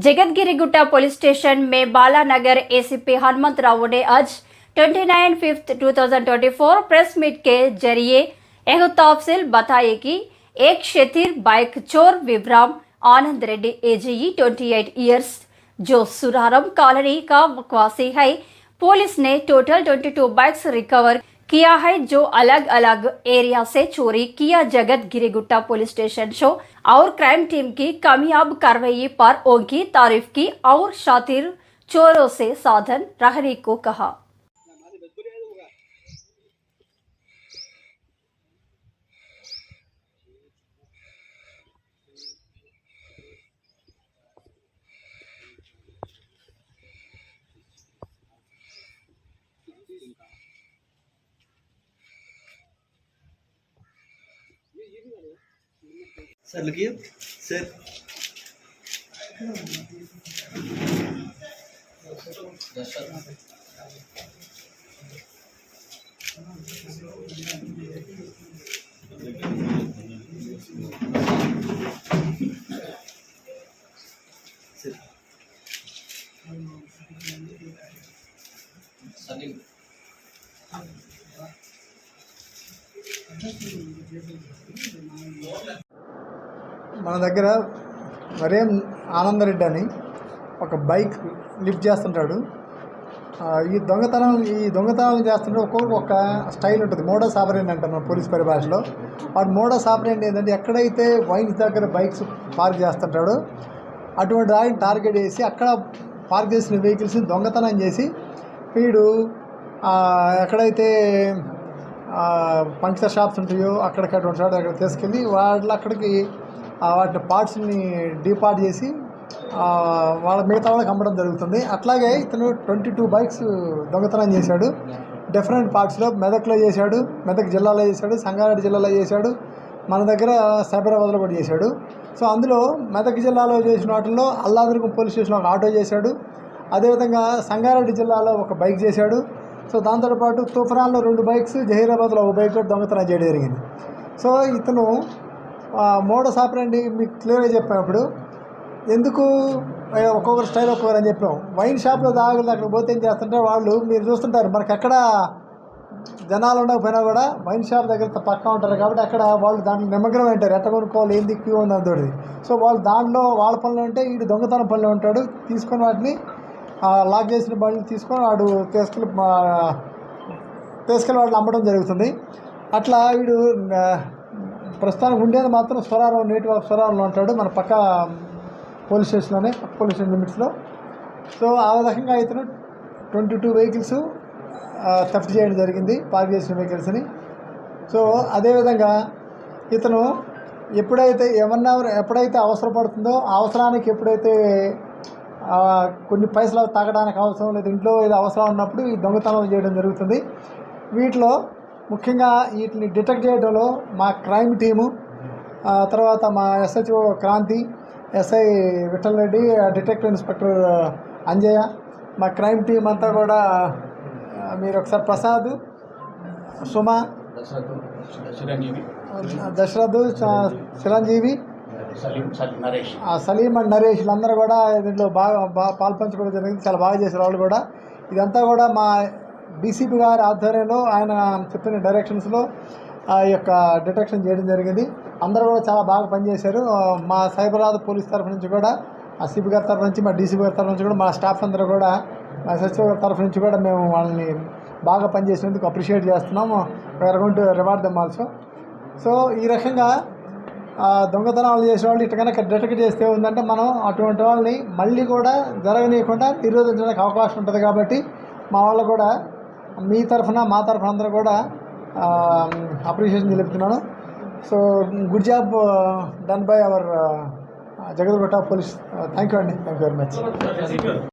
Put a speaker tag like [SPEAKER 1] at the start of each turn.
[SPEAKER 1] जगतगिरीगुट्टा police station में Balanagar ACP Hanumantrao ने आज 29 फिफ्थ 2024 प्रेस मीट के ज़रिए यह तफसील बताए कि एक क्षेत्रीय बाइक चोर, विभ्राम, आनंद रेड्डी एजीई 28 इयर्स जो सुरारम कॉलोनी का वासी है। पुलिस ने टोटल 22 बाइक्स रिकवर किया है जो अलग अलग एरिया से चोरी किया। जगत गिरिगुट्टा पुलिस स्टेशन शो। और क्राइम टीम की कामयाब कार्रवाई पर उनकी तारीफ़ की और शातिर चोरों से साधन रहने को कहा।
[SPEAKER 2] सर लगिए सर सर सलीम
[SPEAKER 3] మన దగ్గర వరేం ఆనందరెడ్డి అని ఒక బైక్ లిఫ్ట్ చేస్తుంటాడు. ఈ దొంగతనం ఈ దొంగతనాలు చేస్తుంటే ఒక్కొక్కరికి ఒక స్టైల్ ఉంటుంది. మోడస్ ఆపరేంట్ అంటారు మన పోలీస్ పరిభాషలో. వాడు మోడస్ ఆపరేంట్ ఏంటంటే ఎక్కడైతే వైన్స్ దగ్గర బైక్స్ పార్క్ చేస్తుంటాడో అటువంటి దానికి టార్గెట్ చేసి అక్కడ పార్క్ చేసిన వెహికల్స్ని దొంగతనం చేసి వీడు ఎక్కడైతే పంక్చర్ షాప్స్ ఉంటాయో అక్కడికి అటువంటి చోట అక్కడ తీసుకెళ్ళి వాళ్ళు అక్కడికి వాటి పార్ట్స్ని డీపార్ట్ చేసి వాళ్ళ మిగతా వాళ్ళకి అమ్మడం జరుగుతుంది. అట్లాగే ఇతను ట్వంటీ టూ బైక్స్ దొంగతనం చేశాడు. డిఫరెంట్ పార్ట్స్లో మెదక్లో చేశాడు మెదక్ జిల్లాలో చేశాడు సంగారెడ్డి జిల్లాలో చేశాడు మన దగ్గర సైబరాబాద్లో కూడా చేశాడు. సో అందులో మెదక్ జిల్లాలో చేసిన వాటిల్లో అల్లాదుర్గం పోలీస్ స్టేషన్లో ఒక ఆటో చేశాడు. అదేవిధంగా సంగారెడ్డి జిల్లాలో ఒక బైక్ చేశాడు. సో దాంతోపాటు తుఫరాన్లో రెండు బైక్స్ జహీరాబాద్లో ఒక బైక్ కూడా దొంగతనం చేయడం జరిగింది. సో ఇతను మోడస్ ఆపరండి మీకు క్లియర్గా చెప్పినప్పుడు ఎందుకు? ఒక్కొక్కరు స్టైల్ ఒక్కొక్కరు అని చెప్పాం. వైన్ షాప్లో దాగులు అక్కడ పోతే ఏం చేస్తుంటే వాళ్ళు మీరు చూస్తుంటారు మనకు ఎక్కడ జనాలు ఉండకపోయినా కూడా వైన్ షాప్ దగ్గర పక్కా ఉంటారు కాబట్టి అక్కడ వాళ్ళు దాంట్లో నిమగ్నం ఉంటారు. ఎట్ట కొనుక్కోవాలి ఏంది క్యూ ఉంది అంతటి సో వాళ్ళు దాంట్లో వాళ్ళ పనులు ఉంటే వీడు దొంగతనం పనులు ఉంటాడు. తీసుకొని వాటిని లాక్ చేసిన బండ్లు తీసుకొని వాడు తీసుకెళ్ళి తీసుకెళ్ళి వాటిని అమ్మడం జరుగుతుంది. అట్లా వీడు ప్రస్తుతానికి ఉండేది మాత్రం స్వరారం నేటి ఆఫ్ స్వరారంలో ఉంటాడు మన పక్క పోలీస్ స్టేషన్లోనే పక్క పోలీస్ స్టేషన్ లిమిట్స్లో. సో ఆ రకంగా ఇతను ట్వంటీ టూ వెహికల్స్ థెఫ్ట్ చేయడం జరిగింది పార్క్ చేసిన వెహికల్స్ని. సో అదేవిధంగా ఇతను ఎప్పుడైతే ఏమన్నా ఎప్పుడైతే అవసరపడుతుందో అవసరానికి ఎప్పుడైతే కొన్ని పైసలు తాగడానికి అవసరం లేదు ఇంట్లో ఏదో అవసరం ఉన్నప్పుడు ఈ దొంగతనం చేయడం జరుగుతుంది. వీటిలో ముఖ్యంగా వీటిని డిటెక్ట్ చేయడంలో మా క్రైమ్ టీము తర్వాత మా SHO Kranti SI Vithal Reddy detective inspector Anjaiah మా క్రైమ్ టీం అంతా కూడా మీరు ఒకసారి ప్రసాద్ సుమ దశరథ్ చిరంజీవి
[SPEAKER 4] సలీం
[SPEAKER 3] అండ్ నరేష్ వీళ్ళందరూ కూడా దీంట్లో బాగా బాగా పాల్పంచుకోవడం జరిగింది. చాలా బాగా చేశారు వాళ్ళు కూడా. ఇదంతా కూడా మా డీసీపీ గారి ఆధ్వర్యంలో ఆయన చెప్పిన డైరెక్షన్స్లో ఆ యొక్క డిటెక్షన్ చేయడం జరిగింది. అందరూ కూడా చాలా బాగా పనిచేశారు. మా సైబరాబాద్ పోలీస్ తరఫు నుంచి కూడా ఆ సిపి గారి తరఫు నుంచి మా డీసీపీ గారి తరఫు నుంచి కూడా మా స్టాఫ్ అందరూ కూడా మా ఎస్ఎస్ఓ గారి తరఫు నుంచి కూడా మేము వాళ్ళని బాగా పనిచేసినందుకు అప్రిషియేట్ చేస్తున్నాము. We're going to reward them also so ఈ రకంగా దొంగతనాలు చేసే వాళ్ళు ఇట్లా కనుక డిటెక్ట్ చేస్తే ఉందంటే మనం అటువంటి వాళ్ళని మళ్ళీ కూడా జరగనీయకుండా నిరోధించడానికి అవకాశం ఉంటుంది కాబట్టి మా వాళ్ళు కూడా మీ తరఫున మా తరఫున అందరూ కూడా అప్రిషియేషన్ తెలుపుతున్నాను. So good job done by our Jagadgirigutta police thank you అండి థ్యాంక్ యూ వెరీ మచ్